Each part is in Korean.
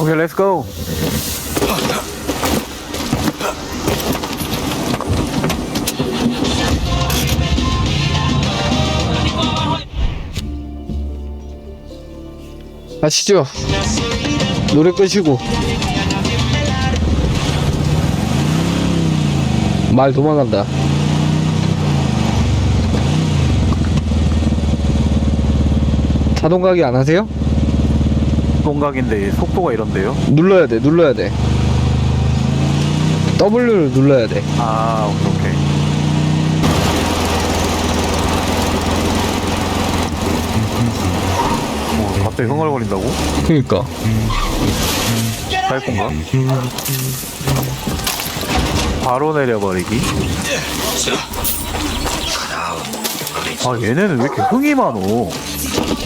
오케이 렛츠고 아시죠? 노래 끄시고 말 도망간다 자동 가기 안 하세요? 동각인데 속도가 이런데요? 눌러야 돼 눌러야 돼. W를 눌러야 돼. 아 오케이. 오케이 뭐 갑자기 흥얼거린다고? 그니까. 쌀 건가? 바로 내려버리기. 아 얘네는 왜 이렇게 흥이 많어?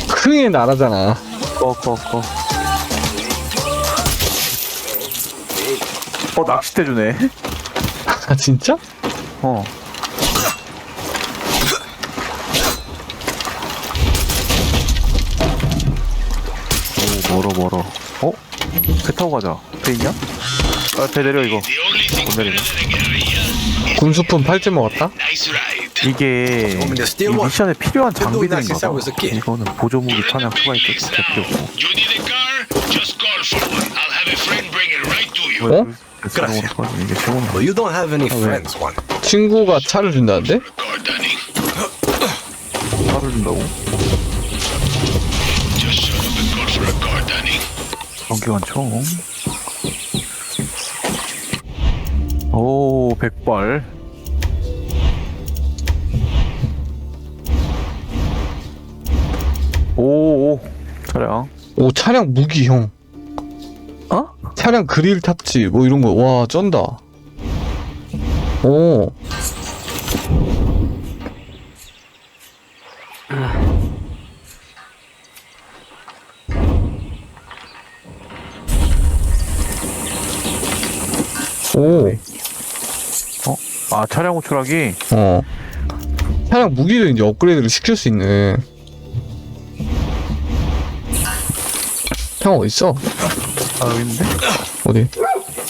흥의 나라잖아. 꺼 꺼 꺼 어 낚싯대 주네 아 진짜? 어 오 멀어 멀어 어? 배 타고 가자 배 있냐? 아 배 내려 이거 못 내리네 군수품 팔찌 먹었다? 이게 이? 미션에 필요한 장비들인가 봐. 이거는 보조무기 탄약 추가 있게 필요 없고. 어? 어? 이게 좋은 Well, you don't have any friends, one. 친구가 차를 준다는데? 차를 준다고? Danny. 전기관 총 오 백발 오 오 차량 오 차량 무기 형 어? 차량 그릴 탑지 뭐 이런 거 와 쩐다 오 오, 어? 아 차량 호출하기 어. 차량 무기를 이제 업그레이드를 시킬 수 있는. 형 어딨어? 아 여기 있는데? 어디?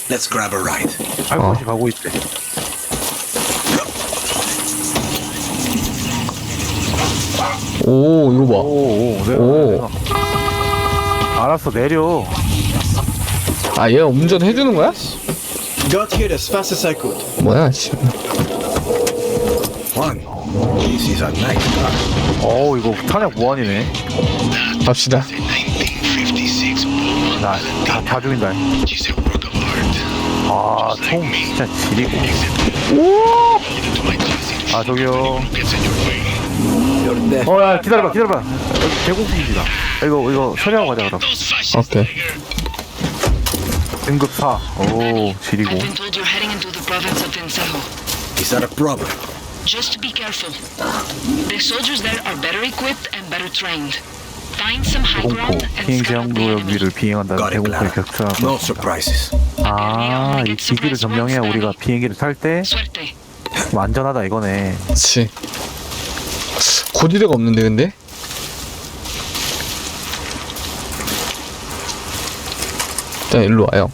Let's grab a ride. 알고시 가고 있대 오, 이거 봐. 오오 내려 오. 알았어 내려 아, 얘가 운전해 주는 거야? Got here as fast as I could. 뭐야, 씨. One. This is a nice car. 어우 이거 탄약 무한이네 갑시다. 1956 Bowman. 나 다 다 죽인다 art. 아총 진짜 지리고 closet. 아 저기요 dead. 어야 기다려봐 기다려봐 배고프기다 이거 이거 처리하고 가자 그럼 오케이. 등급 4 오 지리고 I've been told you're heading into the province of Vencejo. Is that a problem? Just be careful. The soldiers there are better equipped and better trained. Find some high 대공포 ground and 비행 scout 제한 out the 구역 enemy. 위를 비행한다는. 격추하고 No surprises. 아 이 기기를 점령해야 우리가 비행기를 탈때 Suerte. 안전하다 이거네 그치. 고지대가 없는데, 근데? 일단 일로 와요.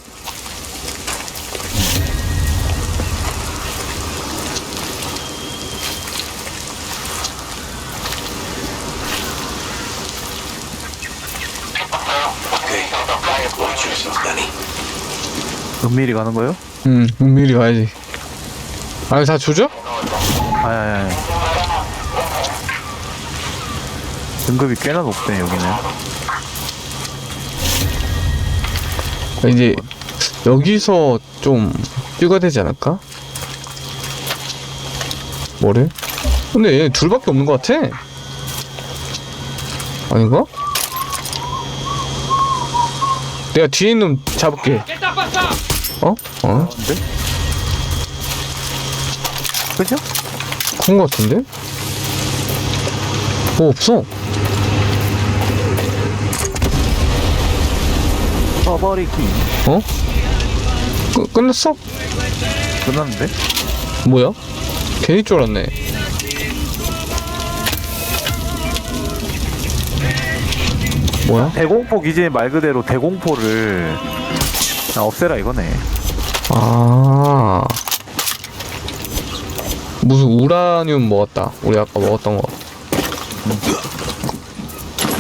은밀히 가는 거요? 응, 은밀히 가야지. 아니, 다 조져? 아야야야 등급이 꽤나 높네 여기는 이제, 여기서 좀, 뛰가 되지 않을까? 뭐래? 근데 얘 둘밖에 없는 것 같아. 아닌가? 내가 뒤에 있는 놈 잡을게. 어? 어? 근데? 그죠? 그런 것 같은데? 어, 없어. 써버리기 어? 끝, 끝났어? 끝났는데? 뭐야? 괜히 쫄았네. 뭐야? 대공포 기지 말 그대로 대공포를 아, 없애라 이거네. 아 무슨 우라늄 먹었다 우리 아까 먹었던 거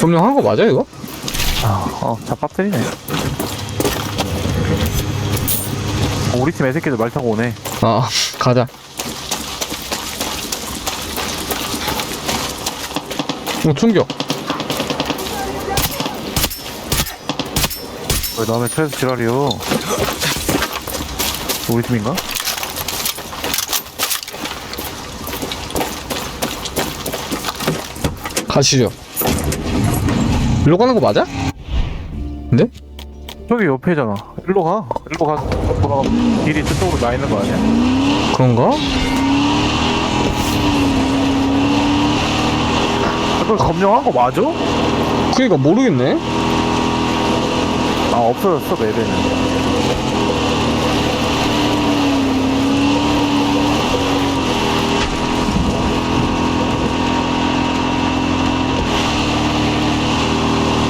점령한 거 맞아 이거? 아, 어, 잡밥들이네. 어, 우리 팀 애새끼들 말 타고 오네. 아 가자 어 충격 왜 남의 차에서 지랄이요? 우리 팀인가? 가시죠 일로 가는 거 맞아? 근데? 저기 옆에잖아. 일로 가. 일로 가. 돌아가. 길이 저쪽으로 나 있는 거 아니야? 그런가? 그걸 점령한 거 맞아? 그니까 모르겠네 아, 없어졌어, 맵에는.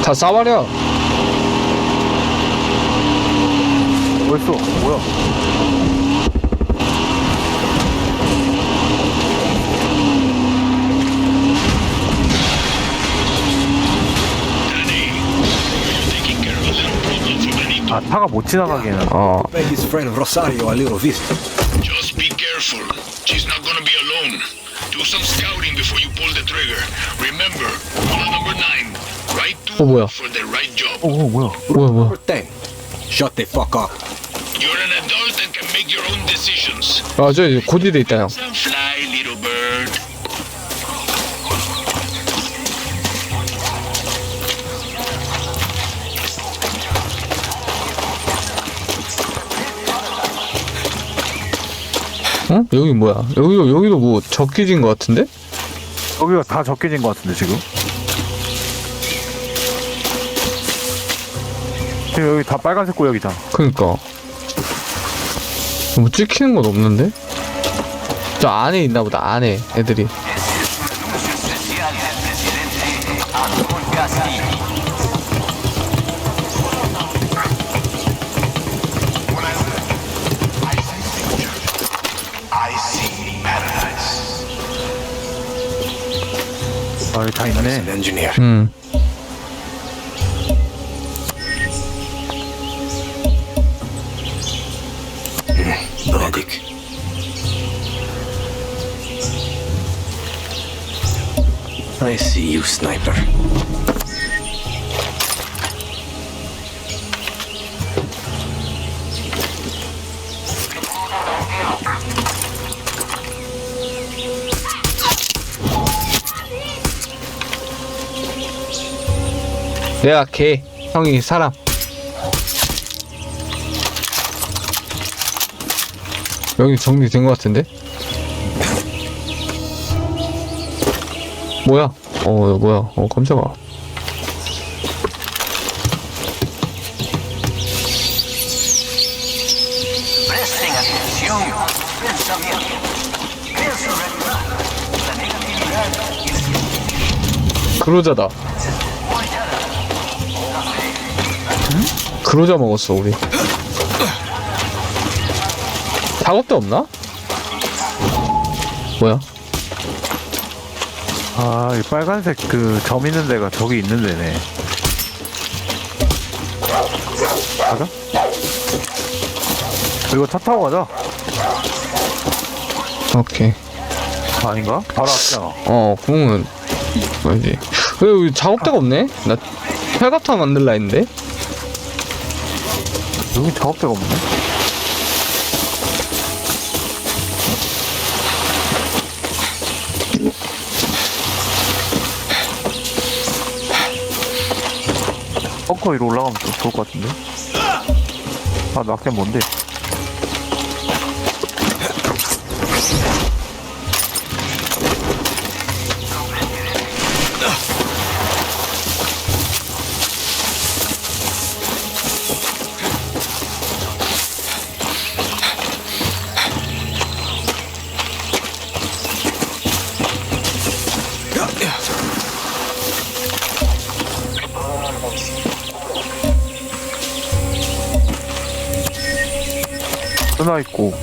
다 싸버려 벌써, 뭐야? 아, 차가 못 지나가게는. 어 Pay his friend Rosario a little visit. Just be careful. She's not gonna be alone. Do some scouting before you pull the trigger. Remember, rule number nine. Right 어, 뭐야? tool for the right job. 오, 오, 뭐야? 뭐야 뭐야 Number 10. Shut the fuck up. You're an adult and can make your own decisions. 아 저기 고지대 있다 형 Some fly, 어? 여기 뭐야 여기도 여기도 뭐 적기진 거 같은데? 여기가 다 적게진 것 같은데, 지금? 지금 여기 다 빨간색 구역이잖아. 그니까 뭐 찍히는 건 없는데? 저 안에 있나 보다 안에 애들이 아, 여기 다 있네. An engineer. 음 Medic. I see you, sniper. 내가 개 형이 사람 여기 정리된 거 같은데? 뭐야? 어 뭐야? 어 깜짝아 그로자다 그로자 먹었어 우리 작업대 없나? 뭐야? 아, 이 빨간색 그 점 있는 데가 저기 있는 데네. 가자. 이거 차 타고 가자. 오케이 아닌가? 바로 앞이잖아. 어 구멍은 뭐지 왜 여기 작업대가 없네? 나 팔갑타 만들라 했는데 여기 작업대가 없네. 벙커 위로 올라가면 더 좋을 것 같은데? 아, 낙대 뭔데? 쓰나 있고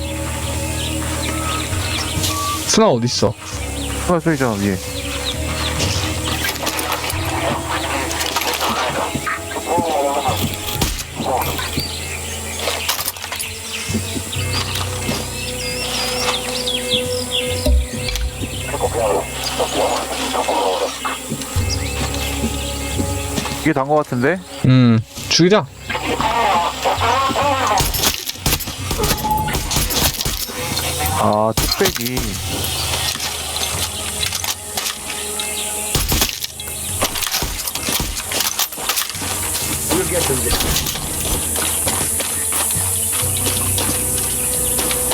스나 어딨어? 쓰나 쓰이잖아 위에 이게 단 거 같은데? 음 죽이자 아 뚝배기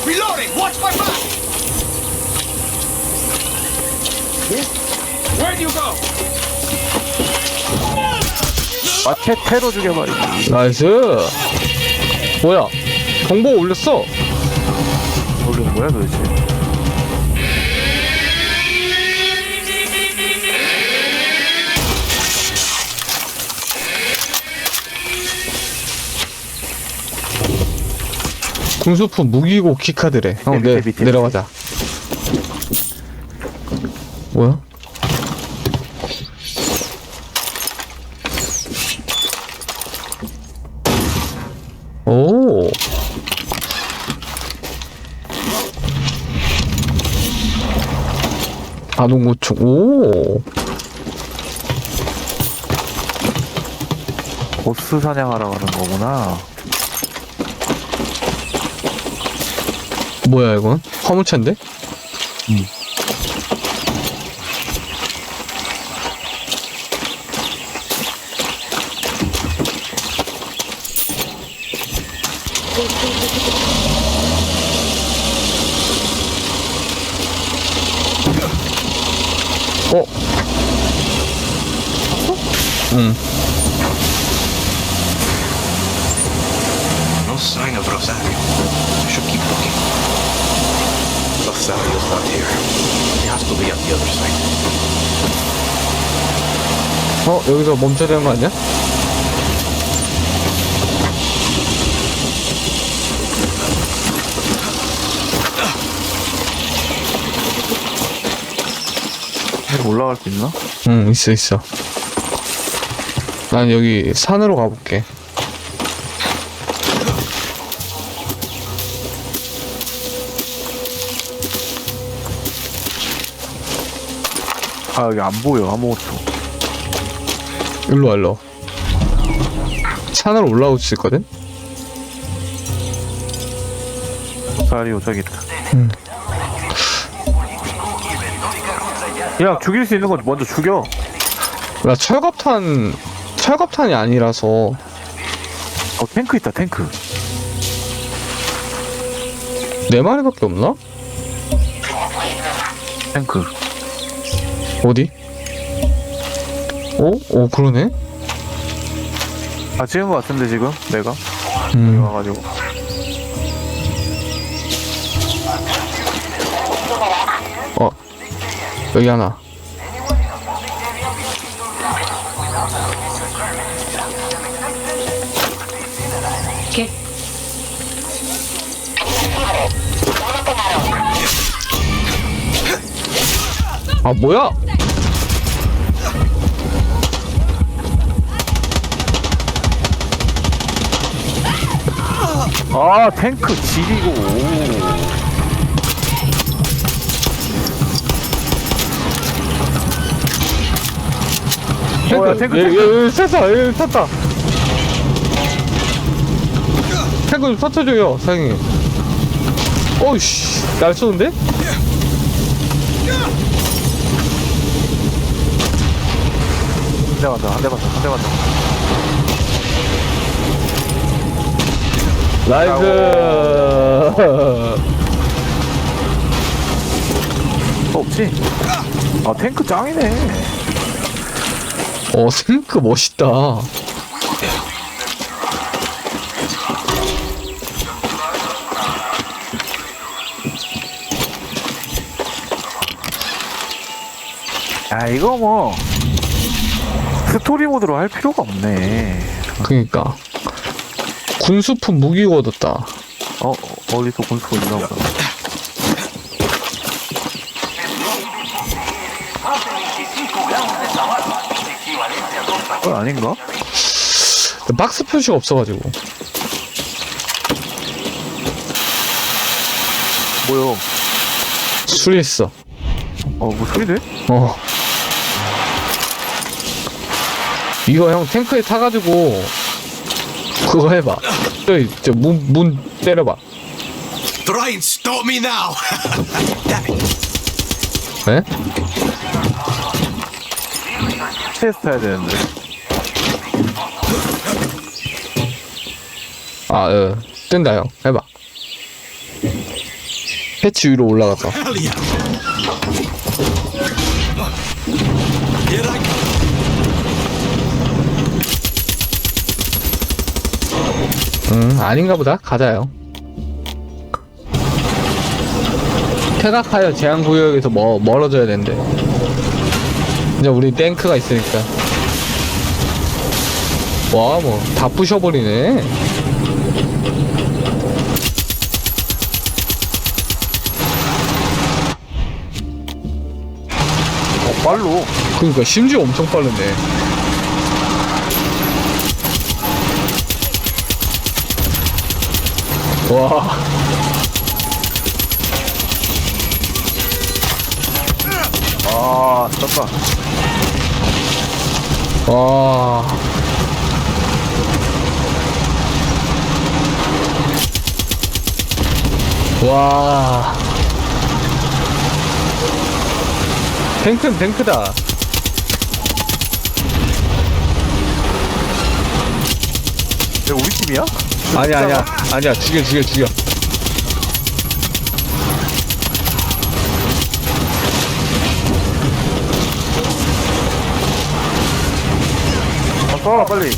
Reloading! Watch my back! Where'd you go? 마체테로 죽여버리기 나이스 뭐야 경보 올렸어 모르는 거야 도대체? 군수품 무기고 키카드래. 어, 밑에, 네, 밑에, 내려가자. 뭐야? 오 아동고충 오 보스 사냥하러 가는 거구나 뭐야 이건? 화물차인데? 어? 응. No sign of Rosario. I should keep looking. Rosario's not here. He has to be at the other side. 어? 여기서 멈춰야 되는 거 아니야? 해로 올라갈 수 있나? 응 있어 있어 난 여기 산으로 가볼게. 아 여기 안 보여 아무것도. 일로 와 일로. 와. 산으로 올라올 수 있거든? 사리오 저기 있다. 야 죽일 수 있는 건 먼저 죽여. 나 철갑탄 철갑탄이 아니라서 어 탱크 있다 탱크 네 마리밖에 없나? 탱크 어디? 어? 어 그러네? 아 찍은 거 같은데 지금 내가 음. 와가지고 어 여기 하나 ¿Qué? 아 뭐야? 아 탱크 지리고 어, 야, 탱크, 얘, 탱크. 탔다 탱크 좀 터쳐줘요 사장님. 어이씨. 날 쏘는데? 한대 맞다 한대 맞다 한대 맞다. 나이스! 어, 없지? 아 탱크 짱이네. 어 탱크 멋있다 아 이거 뭐 스토리 모드로 할 필요가 없네 그니까 군수품 무기고 얻었다 어, 어 어디서 본수가 있나 보다. Más de 25 gramos de tabaco, equivalente a dos paquetes. 어, 아닌가? 박스 표시가 없어가지고. 뭐요? 수리했어. 어, 뭐 소리 돼? 어. 이거 형 탱크에 타가지고 그거 해봐. 저기 저문 문 때려봐. Try and stop me now. 에? 테스트 해야 되는데. 아, 어. 뜬다 형. 해봐. 패치 위로 올라갔다. Hell yeah. 음, 아닌가 보다. 가자요. 퇴각하여 제한구역에서 뭐, 멀어져야 된대. 이제 우리 탱크가 있으니까. 와, 뭐, 다 부셔버리네. 어, 빨로. 그니까, 심지어 엄청 빠르네. 와. 아, 떴다. 와. 와. 탱크는 탱크다. 이거 우리 팀이야? 아니야, 아니야. 아니야. 죽여, 죽여, 죽여. 아, 쏴라, 빨리.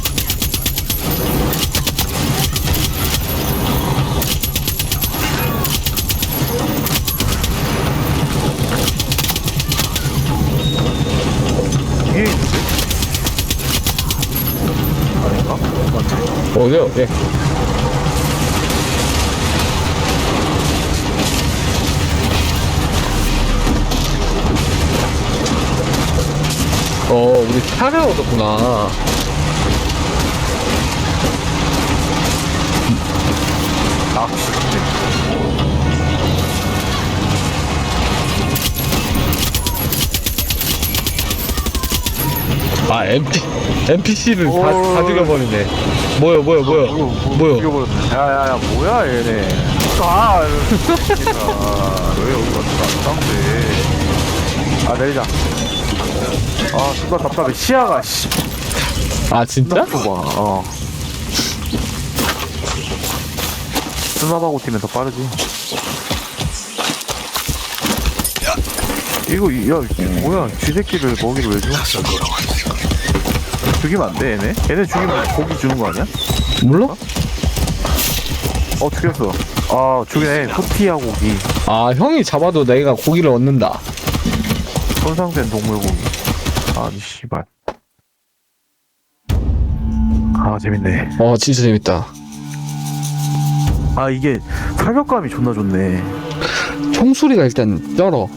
이게 있는데? 아닌가? 맞네. 어디요? 예. 우리 차를 얻었구나. 아, 네. 아, MP, NPC를 다, 오. 다 죽여버리네. 뭐야, 뭐야, 뭐야. 뭐, 뭐야. 죽여버렸네. 야, 야, 야, 뭐야, 얘네. 아, 왜 여기가 안 싼데. 아, 내리자. 아, 순간 답답해. 시야가, 씨. 아, 진짜? 좁아, 어. 스나바고 팀은 더 빠르지. 이거, 이- 야, 이게 뭐야. 쥐새끼를 먹이를 왜 줘? 죽이면 안 돼, 얘네? 얘네 죽이면 고기 주는 거 아니야? 몰라? 어, 죽였어. 아, 죽이네. 후티야 고기. 아, 형이 잡아도 내가 고기를 얻는다. 손상된 동물 고기. 아니, 씨발. 아, 재밌네. 어, 진짜 재밌다. 아, 이게 사격감이 존나 좋네. 총소리가 일단 쩔어.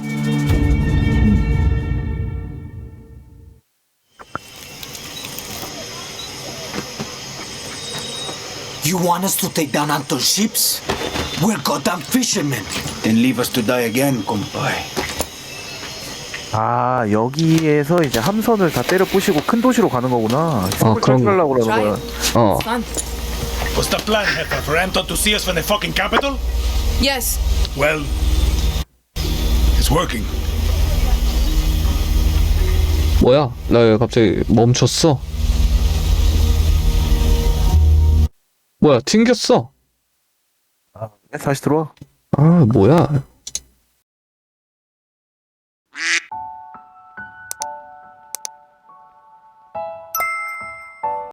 You want us to take down Anton's ships? We're goddamn fishermen. Then leave us to die again, compay. 아, 여기에서 이제 함선을 다 때려 부시고 큰 도시로 가는 거구나. 아, 그런 거. 하려고 그러는 거야. 어. What's the plan, Jefe? For Anton to see us from the fucking capital? Yes. Well, it's working. 뭐야? 나 왜 갑자기 멈췄어? 뭐야, 튕겼어? 다시 들어와. 아, 뭐야?